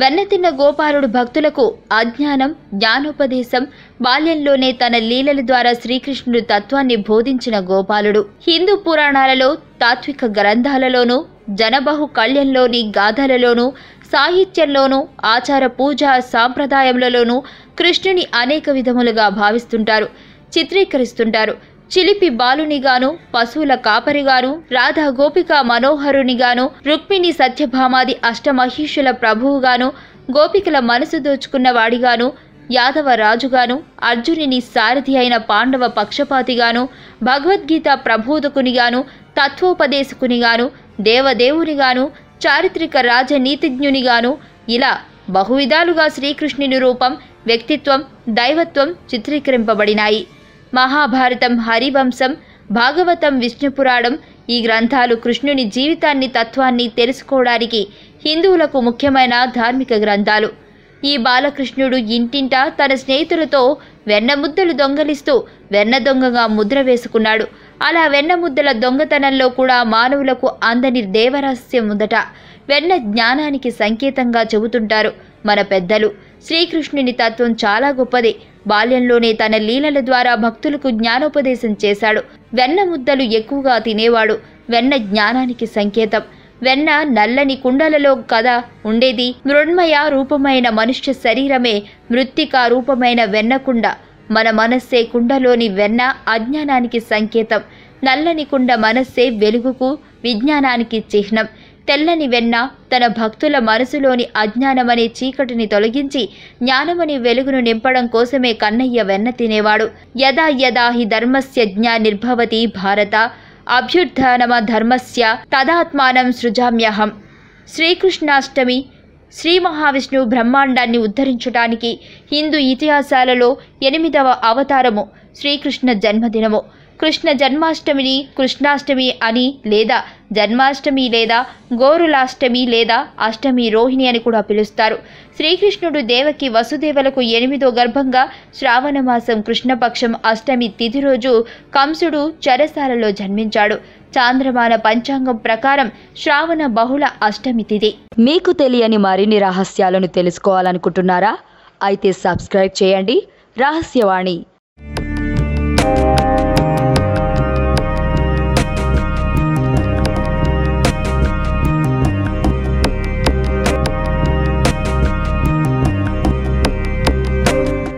వెన్నతిన్న గోపాలుడు భక్తులకు అజ్ఞానం జ్ఞానోపదేశం బాల్యంలోనే తన లీలల ద్వారా శ్రీకృష్ణుడు తత్వాన్ని బోధించిన గోపాలుడు. హిందూ పురాణాలలో తాత్విక గ్రంథాలలోనూ జనబహు కళ్యంలోని గాథలలోనూ సాహిత్యంలోనూ ఆచార పూజ సాంప్రదాయములలోనూ కృష్ణుని అనేక విధములుగా భావిస్తుంటారు చిత్రీకరిస్తుంటారు. చిలిపి బాలునిగాను పశువుల కాపరిగాను రాధా గోపిక మనోహరునిగాను రుక్మిణి సత్యభామాది అష్టమహిషుల ప్రభువుగాను గోపికల మనసు దోచుకున్న వాడిగాను యాదవ రాజుగాను అర్జునుని సారథి అయిన పాండవ పక్షపాతిగాను భగవద్గీత ప్రబోధకునిగాను తత్వోపదేశకునిగాను దేవదేవునిగాను చారిత్రక రాజనీతిజ్ఞునిగాను ఇలా బహువిధాలుగా శ్రీకృష్ణుని రూపం వ్యక్తిత్వం దైవత్వం చిత్రీకరింపబడినాయి. మహాభారతం హరివంశం భాగవతం విష్ణుపురాణం ఈ గ్రంథాలు కృష్ణుని జీవితాన్ని తత్వాన్ని తెలుసుకోవడానికి హిందువులకు ముఖ్యమైన ధార్మిక గ్రంథాలు. ఈ బాలకృష్ణుడు ఇంటింటా తన స్నేహితులతో వెన్న ముద్దలు దొంగలిస్తూ వెన్న దొంగగా ముద్ర వేసుకున్నాడు. అలా వెన్న ముద్దల దొంగతనంలో కూడా మానవులకు అందని దేవరహస్యం ఉందట. వెన్న జ్ఞానానికి సంకేతంగా చెబుతుంటారు మన పెద్దలు. శ్రీకృష్ణుని తత్వం చాలా గొప్పది. బాల్యంలోనే తన లీలల ద్వారా భక్తులకు జ్ఞానోపదేశం చేశాడు. వెన్న ముద్దలు ఎక్కువగా తినేవాడు. వెన్న జ్ఞానానికి సంకేతం. వెన్న నల్లని కుండలలో కదా ఉండేది. మృణ్మయ రూపమైన మనుష్య శరీరమే మృత్తికా రూపమైన వెన్నకుండ మన మనస్సే కుండలోని వెన్న అజ్ఞానానికి సంకేతం. నల్లని కుండ మనస్సే వెలుగుకు విజ్ఞానానికి చిహ్నం. తెల్లని వెన్న తన భక్తుల మనసులోని అజ్ఞానమనే చీకటిని తొలగించి జ్ఞానమనే వెలుగును నింపడం కోసమే కన్నయ్య వెన్న తినేవాడు. యదా యదా హి ధర్మస్య జ్ఞా నిర్భవతి భారత అభ్యుత్థానమ ధర్మస్య తదాత్మానం సృజామ్యహం. శ్రీకృష్ణాష్టమి శ్రీ మహావిష్ణువు బ్రహ్మాండాన్ని ఉద్ధరించడానికి హిందూ ఇతిహాసాలలో ఎనిమిదవ అవతారము శ్రీకృష్ణ జన్మదినము. కృష్ణ జన్మాష్టమిని కృష్ణాష్టమి అని లేదా జన్మాష్టమి లేదా గోరులాష్టమి లేదా అష్టమి రోహిణి అని కూడా పిలుస్తారు. శ్రీకృష్ణుడు దేవకి వసుదేవులకు ఎనిమిదో గర్భంగా శ్రావణ మాసం కృష్ణపక్షం అష్టమి తిథి రోజు కంసుడు చరసాలలో జన్మించాడు. చాంద్రమాన పంచాంగం ప్రకారం శ్రావణ బహుళ అష్టమి తిథి. మీకు తెలియని మరిన్ని రహస్యాలను తెలుసుకోవాలనుకుంటున్నారా? అయితే సబ్స్క్రైబ్ చేయండి. రహస్యవాణి